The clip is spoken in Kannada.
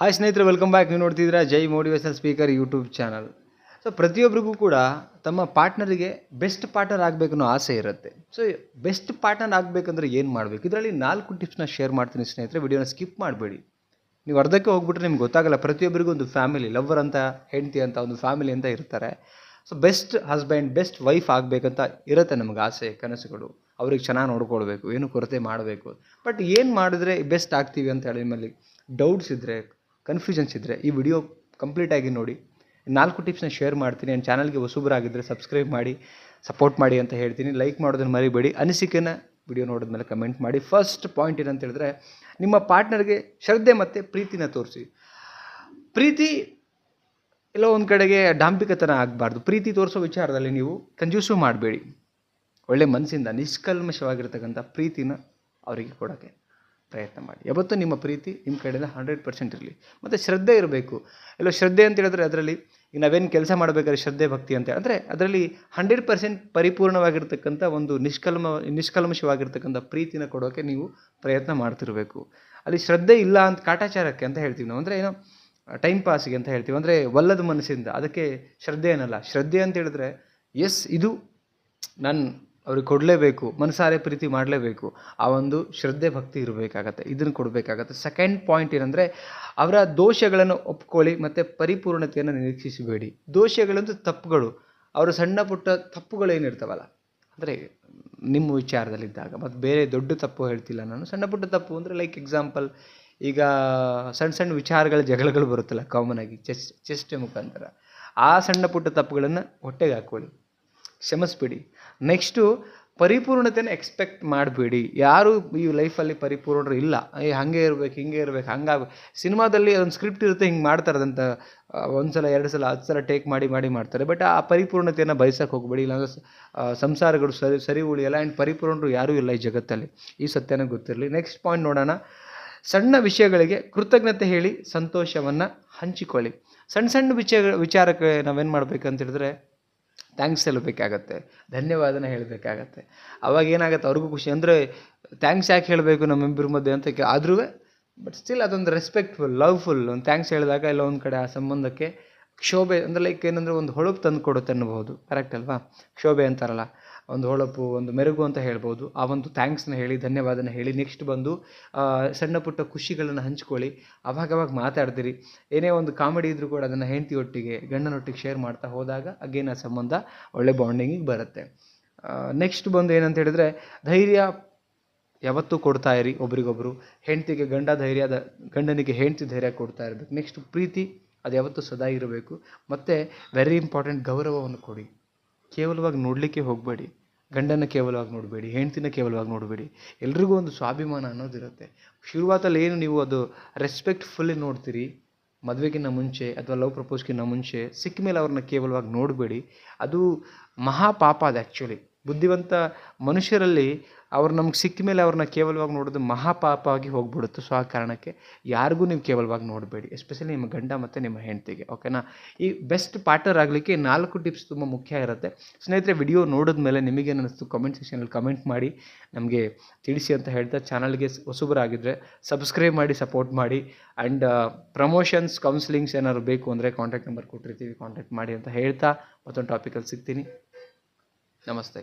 ಹಾಯ್ ಸ್ನೇಹಿತರೆ ವೆಲ್ಕಮ್ ಬ್ಯಾಕ್ ನೀವು ನೋಡ್ತಿದ್ದೀರಾ Jai motivation speaker YouTube channel so ಪ್ರತಿಯೊಬ್ಬರಿಗೂ ಕೂಡ ತಮ್ಮ ಪಾರ್ಟ್ನರಿಗೆ ಬೆಸ್ಟ್ ಪಾರ್ಟ್ನರ್ ಆಗಬೇಕು ಅನ್ನೋ ಆಸೆ ಇರುತ್ತೆ. ಸೊ ಬೆಸ್ಟ್ ಪಾರ್ಟ್ನರ್ ಆಗಬೇಕಂದ್ರೆ ಏನು ಮಾಡಬೇಕು? ಇದರಲ್ಲಿ ನಾಲ್ಕು ಟಿಪ್ಸ್ನ ಶೇರ್ ಮಾಡ್ತೀನಿ ಸ್ನೇಹಿತರೆ. ವಿಡಿಯೋನ ಸ್ಕಿಪ್ ಮಾಡಬೇಡಿ. ನೀವು ಅರ್ಧಕ್ಕೆ ಹೋಗ್ಬಿಟ್ರೆ ನಿಮ್ಗೆ ಗೊತ್ತಾಗಲ್ಲ ಪ್ರತಿಯೊಬ್ಬರಿಗೂ ಒಂದು ಫ್ಯಾಮಿಲಿ ಲವರ್ ಅಂತ, ಹೆಂಡತಿ ಅಂತ, ಒಂದು ಫ್ಯಾಮಿಲಿ ಅಂತ ಇರ್ತಾರೆ. So best husband best wife ಆಗಬೇಕಂತ ಇರುತ್ತೆ ನಮ್ಗೆ ಆಸೆ, ಕನಸುಗಳು. ಅವ್ರಿಗೆ ಚೆನ್ನಾಗಿ ನೋಡ್ಕೊಳ್ಬೇಕು, ಏನು ಕೊರತೆ ಮಾಡಬೇಕು. ಬಟ್ ಏನು ಮಾಡಿದ್ರೆ ಬೆಸ್ಟ್ ಆಗ್ತೀವಿ ಅಂತ ಹೇಳಿ ನಿಮ್ಮಲ್ಲಿ ಡೌಟ್ಸ್ ಇದ್ದರೆ ಕನ್ಫ್ಯೂಷನ್ಸ್ ಇದ್ದರೆ ಈ ವಿಡಿಯೋ ಕಂಪ್ಲೀಟಾಗಿ ನೋಡಿ. ನಾಲ್ಕು ಟಿಪ್ಸ್ನ ಶೇರ್ ಮಾಡ್ತೀನಿ. ನನ್ನ ಚಾನಲ್ಗೆ ಹೊಸಬರಾಗಿದ್ದರೆ ಸಬ್ಸ್ಕ್ರೈಬ್ ಮಾಡಿ ಸಪೋರ್ಟ್ ಮಾಡಿ ಅಂತ ಹೇಳ್ತೀನಿ. ಲೈಕ್ ಮಾಡೋದನ್ನು ಮರಿಬೇಡಿ. ಅನಿಸಿಕೆನ ವಿಡಿಯೋ ನೋಡಿದ್ಮೇಲೆ ಕಮೆಂಟ್ ಮಾಡಿ. ಫಸ್ಟ್ ಪಾಯಿಂಟ್ ಏನಂತ ಹೇಳಿದ್ರೆ, ನಿಮ್ಮ ಪಾರ್ಟ್ನರ್ಗೆ ಶ್ರದ್ಧೆ ಮತ್ತು ಪ್ರೀತಿನ ತೋರಿಸಿ. ಪ್ರೀತಿ ಎಲ್ಲೋ ಒಂದು ಕಡೆಗೆ ಡಾಂಬಿಕತನ ಆಗಬಾರ್ದು. ಪ್ರೀತಿ ತೋರಿಸೋ ವಿಚಾರದಲ್ಲಿ ನೀವು ಕಂಜೂಸು ಮಾಡಬೇಡಿ. ಒಳ್ಳೆ ಮನಸ್ಸಿಂದ ನಿಷ್ಕಲ್ಮಶವಾಗಿರ್ತಕ್ಕಂಥ ಪ್ರೀತಿನ ಅವರಿಗೆ ಕೊಡೋಕ್ಕೆ. ಪ್ರಯತ್ನ ಮಾಡಿ. ಯಾವತ್ತೂ ನಿಮ್ಮ ಪ್ರೀತಿ ನಿಮ್ಮ ಕಡೆಯಿಂದ ಹಂಡ್ರೆಡ್ ಪರ್ಸೆಂಟ್ ಇರಲಿ. ಮತ್ತು ಶ್ರದ್ಧೆ ಇರಬೇಕು. ಎಲ್ಲ ಶ್ರದ್ಧೆ ಅಂತ ಹೇಳಿದ್ರೆ ಅದರಲ್ಲಿ ಈಗ ನಾವೇನು ಕೆಲಸ ಮಾಡಬೇಕಾದ್ರೆ ಶ್ರದ್ಧೆ, ಭಕ್ತಿ ಅಂತ. ಅದರಲ್ಲಿ ಅದರಲ್ಲಿ ಹಂಡ್ರೆಡ್ ಪರ್ಸೆಂಟ್ ಪರಿಪೂರ್ಣವಾಗಿರ್ತಕ್ಕಂಥ ಒಂದು ನಿಷ್ಕಲ್ಮ, ನಿಷ್ಕಲ್ಮಶವಾಗಿರ್ತಕ್ಕಂಥ ಪ್ರೀತಿನ ಕೊಡೋಕ್ಕೆ ನೀವು ಪ್ರಯತ್ನ ಮಾಡ್ತಿರಬೇಕು. ಅಲ್ಲಿ ಶ್ರದ್ಧೆ ಇಲ್ಲ ಅಂತ ಕಾಟಾಚಾರಕ್ಕೆ ಅಂತ ಹೇಳ್ತೀವಿ ನಾವು. ಅಂದರೆ ಏನೋ ಟೈಮ್ ಪಾಸ್ಗೆ ಅಂತ ಹೇಳ್ತೀವಿ. ಅಂದರೆ ಒಲ್ಲದ ಮನಸ್ಸಿಂದ. ಅದಕ್ಕೆ ಶ್ರದ್ಧೆ ಏನಲ್ಲ ಶ್ರದ್ಧೆ ಅಂತ ಹೇಳಿದ್ರೆ ಎಸ್ ಇದು ನಾನು ಅವ್ರಿಗೆ ಕೊಡಲೇಬೇಕು, ಮನಸಾರೆ ಪ್ರೀತಿ ಮಾಡಲೇಬೇಕು, ಆ ಒಂದು ಶ್ರದ್ಧೆ, ಭಕ್ತಿ ಇರಬೇಕಾಗತ್ತೆ, ಇದನ್ನು ಕೊಡಬೇಕಾಗತ್ತೆ. ಸೆಕೆಂಡ್ ಪಾಯಿಂಟ್ ಏನಂದರೆ, ಅವರ ದೋಷಗಳನ್ನು ಒಪ್ಕೊಳ್ಳಿ ಮತ್ತು ಪರಿಪೂರ್ಣತೆಯನ್ನು ನಿರೀಕ್ಷಿಸಬೇಡಿ. ದೋಷಗಳಂತೂ ತಪ್ಪುಗಳು. ಅವರ ಸಣ್ಣ ಪುಟ್ಟ ತಪ್ಪುಗಳೇನಿರ್ತಾವಲ್ಲ ಅಂದರೆ ನಿಮ್ಮ ವಿಚಾರದಲ್ಲಿದ್ದಾಗ, ಮತ್ತು ಬೇರೆ ದೊಡ್ಡ ತಪ್ಪು ಹೇಳ್ತಿಲ್ಲ ನಾನು. ಸಣ್ಣ ಪುಟ್ಟ ತಪ್ಪು ಅಂದರೆ ಲೈಕ್ ಎಕ್ಸಾಂಪಲ್ ಈಗ ಸಣ್ಣ ಸಣ್ಣ ವಿಚಾರಗಳ ಜಗಳಗಳು ಬರುತ್ತಲ್ಲ ಕಾಮನ್ ಆಗಿ ಚೆಸ್ ಚೆಸ್ಟ್ ಮುಖಾಂತರ. ಆ ಸಣ್ಣ ಪುಟ್ಟ ತಪ್ಪುಗಳನ್ನು ಹೊಟ್ಟೆಗೆ ಹಾಕ್ಕೊಳ್ಳಿ. ಕ್ಷಮಿಸ್ಬಿಡಿ. ನೆಕ್ಸ್ಟು ಪರಿಪೂರ್ಣತೆಯನ್ನು ಎಕ್ಸ್ಪೆಕ್ಟ್ ಮಾಡಬೇಡಿ. ಯಾರು ಈ ಲೈಫಲ್ಲಿ ಪರಿಪೂರ್ಣರು ಇಲ್ಲ. ಏ, ಹಾಗೆ ಇರ್ಬೇಕು, ಹಿಂಗೆ ಇರ್ಬೇಕು, ಹಂಗಾಗಿ. ಸಿನಿಮಾದಲ್ಲಿ ಒಂದು ಸ್ಕ್ರಿಪ್ಟ್ ಇರುತ್ತೆ, ಹಿಂಗೆ ಮಾಡ್ತಾರೆ ಅದಂತ ಒಂದು ಸಲ ಎರಡು ಸಲ, ಹತ್ತು ಸಲ ಟೇಕ್ ಮಾಡಿ ಮಾಡಿ ಮಾಡ್ತಾರೆ. ಬಟ್ ಆ ಪರಿಪೂರ್ಣತೆಯನ್ನು ಬಯಸಕ್ಕೆ ಹೋಗಬೇಡಿ. ಇಲ್ಲಾಂದ್ರೆ ಸಂಸಾರಗಳು ಸರಿ ಸರಿ ಉಳಿಯಲ್ಲ. ಆ್ಯಂಡ್ ಪರಿಪೂರ್ಣರು ಯಾರೂ ಇಲ್ಲ ಈ ಜಗತ್ತಲ್ಲಿ. ಈ ಸತ್ಯನ ಗೊತ್ತಿರಲಿ. ನೆಕ್ಸ್ಟ್ ಪಾಯಿಂಟ್ ನೋಡೋಣ. ಸಣ್ಣ ವಿಷಯಗಳಿಗೆ ಕೃತಜ್ಞತೆ ಹೇಳಿ, ಸಂತೋಷವನ್ನು ಹಂಚಿಕೊಳ್ಳಿ. ಸಣ್ಣ ಸಣ್ಣ ವಿಚಾರ, ವಿಚಾರಕ್ಕೆ ನಾವೇನು ಮಾಡಬೇಕಂತ ಹೇಳಿದ್ರೆ ಥ್ಯಾಂಕ್ಸ್ ಹೇಳಬೇಕಾಗತ್ತೆ. ಧನ್ಯವಾದನ ಹೇಳಬೇಕಾಗತ್ತೆ. ಅವಾಗ ಏನಾಗುತ್ತೆ? ಅವ್ರಿಗೂ ಖುಷಿ. ಅಂದರೆ ಥ್ಯಾಂಕ್ಸ್ ಯಾಕೆ ಹೇಳಬೇಕು ನಮ್ಮಿಬ್ಬರ ಮಧ್ಯೆ ಅಂತ ಆದ್ರೂ ಬಟ್ ಸ್ಟಿಲ್ ಅದೊಂದು ರೆಸ್ಪೆಕ್ಟ್ಫುಲ್ ಲವ್ಫುಲ್ ಒಂದು ಥ್ಯಾಂಕ್ಸ್ ಹೇಳಿದಾಗ ಎಲ್ಲ ಒಂದು ಕಡೆ ಆ ಸಂಬಂಧಕ್ಕೆ ಕ್ಷೋಭೆ, ಅಂದರೆ ಲೈಕ್ ಏನಂದರೆ ಒಂದು ಹೊಳಪು ತಂದು ಕೊಡುತ್ತೆ ಅನ್ನಬಹುದು. ಕರೆಕ್ಟ್ ಅಲ್ವಾ? ಕ್ಷೋಭೆ ಅಂತಾರಲ್ಲ. ಒಂದು ಹೊಳಪು, ಒಂದು ಮೆರುಗು ಅಂತ ಹೇಳ್ಬೋದು. ಆ ಒಂದು ಥ್ಯಾಂಕ್ಸ್ನ ಹೇಳಿ, ಧನ್ಯವಾದನ ಹೇಳಿ ನೆಕ್ಸ್ಟ್ ಬಂದು ಸಣ್ಣ ಪುಟ್ಟ ಖುಷಿಗಳನ್ನು ಹಂಚ್ಕೊಳ್ಳಿ. ಅವಾಗವಾಗ ಮಾತಾಡ್ತೀರಿ. ಏನೇ ಒಂದು ಕಾಮಿಡಿ ಇದ್ರೂ ಕೂಡ ಅದನ್ನು ಹೆಂಡತಿ ಒಟ್ಟಿಗೆ ಗಂಡನೊಟ್ಟಿಗೆ ಶೇರ್ ಮಾಡ್ತಾ ಹೋದಾಗ ಅಗೇನ್ ಆ ಸಂಬಂಧ ಒಳ್ಳೆ ಬಾಂಡಿಂಗಿಗೆ ಬರುತ್ತೆ. ನೆಕ್ಸ್ಟ್ ಬಂದು ಏನಂತ ಹೇಳಿದರೆ, ಧೈರ್ಯ ಯಾವತ್ತೂ ಕೊಡ್ತಾ ಇರಿ ಒಬ್ರಿಗೊಬ್ರು. ಹೆಂಡತಿಗೆ ಗಂಡ ಧೈರ್ಯ ಗಂಡನಿಗೆ ಹೆಂಡತಿ ಧೈರ್ಯ ಕೊಡ್ತಾ ಇರಬೇಕು. ನೆಕ್ಸ್ಟ್ ಪ್ರೀತಿ ಅದು ಯಾವತ್ತೂ ಸದಾ ಇರಬೇಕು. ಮತ್ತು ವೆರಿ ಇಂಪಾರ್ಟೆಂಟ್ ಗೌರವವನ್ನು ಕೊಡಿ. ಕೇವಲವಾಗಿ ನೋಡಲಿಕ್ಕೆ ಹೋಗಬೇಡಿ. ಗಂಡನ ಕೇವಲವಾಗಿ ನೋಡಬೇಡಿ, ಹೆಂಡ್ತಿನ ಕೇವಲವಾಗಿ ನೋಡಬೇಡಿ. ಎಲ್ರಿಗೂ ಒಂದು ಸ್ವಾಭಿಮಾನ ಅನ್ನೋದಿರುತ್ತೆ. ಶುರುವಾತಲ್ಲಿ ಏನು ನೀವು ಅದು ರೆಸ್ಪೆಕ್ಟ್ಫುಲ್ಲಿ ನೋಡ್ತೀರಿ ಮದುವೆಗಿಂತ ಮುಂಚೆ ಅಥವಾ ಲವ್ ಪ್ರಪೋಸ್ಗಿನ್ನ ಮುಂಚೆ ಸಿಕ್ಕ ಮೇಲೆ ಅವ್ರನ್ನ ಕೇವಲವಾಗಿ ನೋಡಬೇಡಿ. ಅದು ಮಹಾಪಾಪ ಅದು ಆ್ಯಕ್ಚುಲಿ ಬುದ್ಧಿವಂತ ಮನುಷ್ಯರಲ್ಲಿ ಅವ್ರು ನಮ್ಗೆ ಸಿಕ್ಕ ಮೇಲೆ ಅವ್ರನ್ನ ಕೇವಲವಾಗಿ ನೋಡೋದು ಮಹಾಪಾಪ ಆಗಿ ಹೋಗ್ಬಿಡುತ್ತೆ. ಸೊ ಆ ಕಾರಣಕ್ಕೆ ಯಾರಿಗೂ ನೀವು ಕೇವಲವಾಗಿ ನೋಡಬೇಡಿ. ಎಸ್ಪೆಷಲಿ ನಿಮ್ಮ ಗಂಡ ಮತ್ತು ನಿಮ್ಮ ಹೆಂಡತಿಗೆ. ಓಕೆನಾ ಈ ಬೆಸ್ಟ್ ಪಾರ್ಟ್ನರ್ ಆಗಲಿಕ್ಕೆ ನಾಲ್ಕು ಟಿಪ್ಸ್ ತುಂಬ ಮುಖ್ಯ ಇರುತ್ತೆ. ಸ್ನೇಹಿತರೆ ವಿಡಿಯೋ ನೋಡಿದ ಮೇಲೆ ನಿಮಗೇನು ಅನ್ನಿಸ್ತು ಕಮೆಂಟ್ ಸೆಕ್ಷನಲ್ಲಿ ಕಮೆಂಟ್ ಮಾಡಿ, ನಮಗೆ ತಿಳಿಸಿ ಅಂತ ಹೇಳ್ತಾ ಚಾನಲ್ಗೆ ಹೊಸಬರಾಗಿದ್ದರೆ ಸಬ್ಸ್ಕ್ರೈಬ್ ಮಾಡಿ ಸಪೋರ್ಟ್ ಮಾಡಿ. ಆ್ಯಂಡ್ ಪ್ರಮೋಷನ್ಸ್ ಕೌನ್ಸಿಲಿಂಗ್ಸ್ ಏನಾದ್ರು ಬೇಕು ಅಂದರೆ ಕಾಂಟ್ಯಾಕ್ಟ್ ನಂಬರ್ ಕೊಟ್ಟಿರ್ತೀವಿ. ಕಾಂಟ್ಯಾಕ್ಟ್ ಮಾಡಿ ಅಂತ ಹೇಳ್ತಾ ಮತ್ತೊಂದು ಟಾಪಿಕಲ್ಲಿ ಸಿಗ್ತೀನಿ. ನಮಸ್ತೆ.